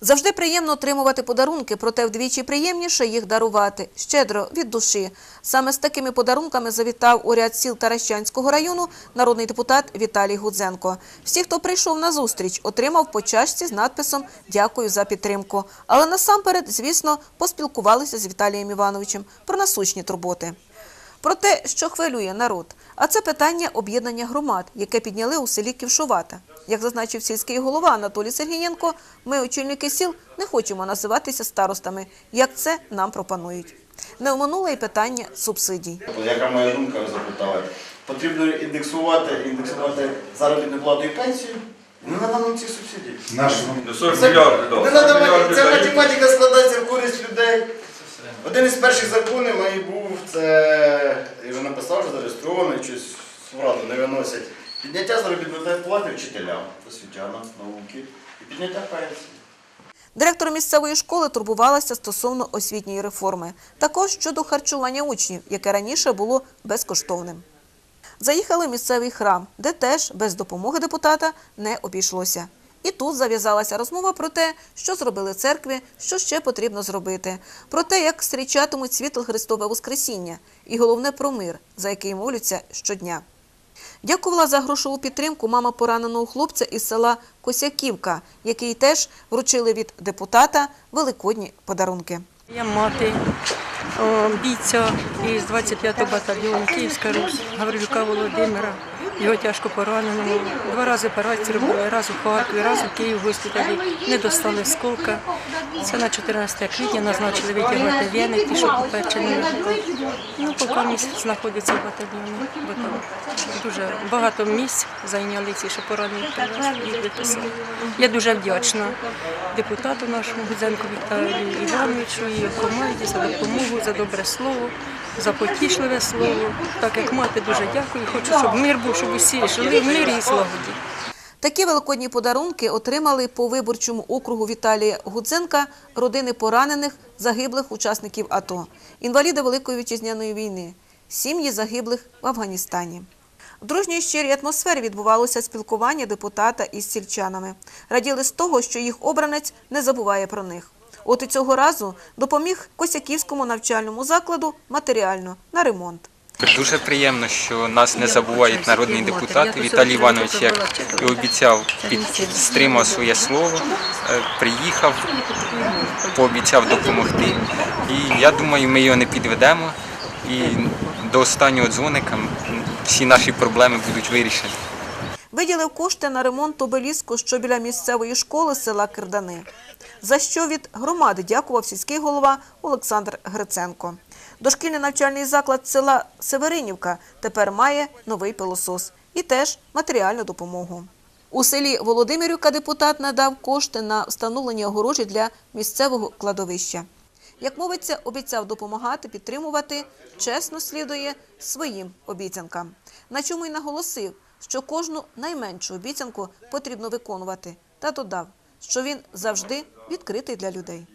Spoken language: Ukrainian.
Завжди приємно отримувати подарунки, проте вдвічі приємніше їх дарувати щедро від душі. Саме з такими подарунками завітав у ряд сіл Таращанського району народний депутат Віталій Гудзенко. Всі, хто прийшов на зустріч, отримав по чашці з надписом Дякую за підтримку. Але насамперед, звісно, поспілкувалися з Віталієм Івановичем про насущні турботи. Про те, що хвилює народ, а це питання об'єднання громад, яке підняли у селі Ківшувата. Як зазначив сільський голова Анатолій Сергієнко, ми, очільники сіл, не хочемо називатися старостами, як це нам пропонують. Не оминуло і питання субсидій. Яка моя думка, ви запитали? Потрібно індексувати, індексувати заробітну плату і пенсію. Не треба нам ці субсидії. 40 Не 40 мільярдів ця математика складається в користь людей. Один із перших законів мій був, це я вже написав, що зареєстрований, щось в раду не виносять. Підняття заробітної плати вчителям, освітянам, науки і підняття пенсії. Директор місцевої школи турбувалася стосовно освітньої реформи, також щодо харчування учнів, яке раніше було безкоштовним. Заїхали в місцевий храм, де теж без допомоги депутата не обійшлося. І тут зав'язалася розмова про те, що зробили церкві, що ще потрібно зробити, про те, як зустрічатимуть світло Христове Воскресіння, і головне про мир, за який моляться щодня. Дякувала за грошову підтримку мама пораненого хлопця із села Косяківка, який теж вручили від депутата великодні подарунки. Я мати бійця із 25-го батальйону Київська Русь Гаврилюка Володимира. Його тяжко пораненого. Два рази операцію робили, раз у Харкові, раз у Києві госпіталі. Не достали сколка. Це на 14 квітня назначили витягувати вени, ті, що попечені. Ну, поки місяць знаходиться в батальйоні. Бо там дуже багато місць зайняли ці, що поранені і виписали. Я дуже вдячна депутату нашому Гудзенку Віталію Івановичу і команді за допомогу, за добре слово, за потішливе слово. Так як мати дуже дякую. Хочу, щоб мир був, щоб усі жили в мирі і. Такі великодні подарунки отримали по виборчому округу Віталія Гудзенка родини поранених, загиблих учасників АТО, інваліди Великої вітчизняної війни, сім'ї загиблих в Афганістані. В дружній щирій атмосфері відбувалося спілкування депутата із сільчанами. Раділи з того, що їх обранець не забуває про них. От і цього разу допоміг Косяківському навчальному закладу матеріально на ремонт. Дуже приємно, що нас не забувають народний депутат Віталій Іванович, як і обіцяв, підтримав своє слово, е, приїхав, пообіцяв допомогти. І я думаю, ми його не підведемо. І до останнього дзвоника всі наші проблеми будуть вирішені. Виділив кошти на ремонт обеліску, що біля місцевої школи села Кирдани. За що від громади дякував сільський голова Олександр Гриценко. Дошкільний навчальний заклад села Северинівка тепер має новий пилосос і теж матеріальну допомогу. У селі Володимирівка депутат надав кошти на встановлення огорожі для місцевого кладовища. Як мовиться, обіцяв допомагати, підтримувати, чесно слідує своїм обіцянкам. На чому й наголосив, що кожну найменшу обіцянку потрібно виконувати, та додав, що він завжди відкритий для людей.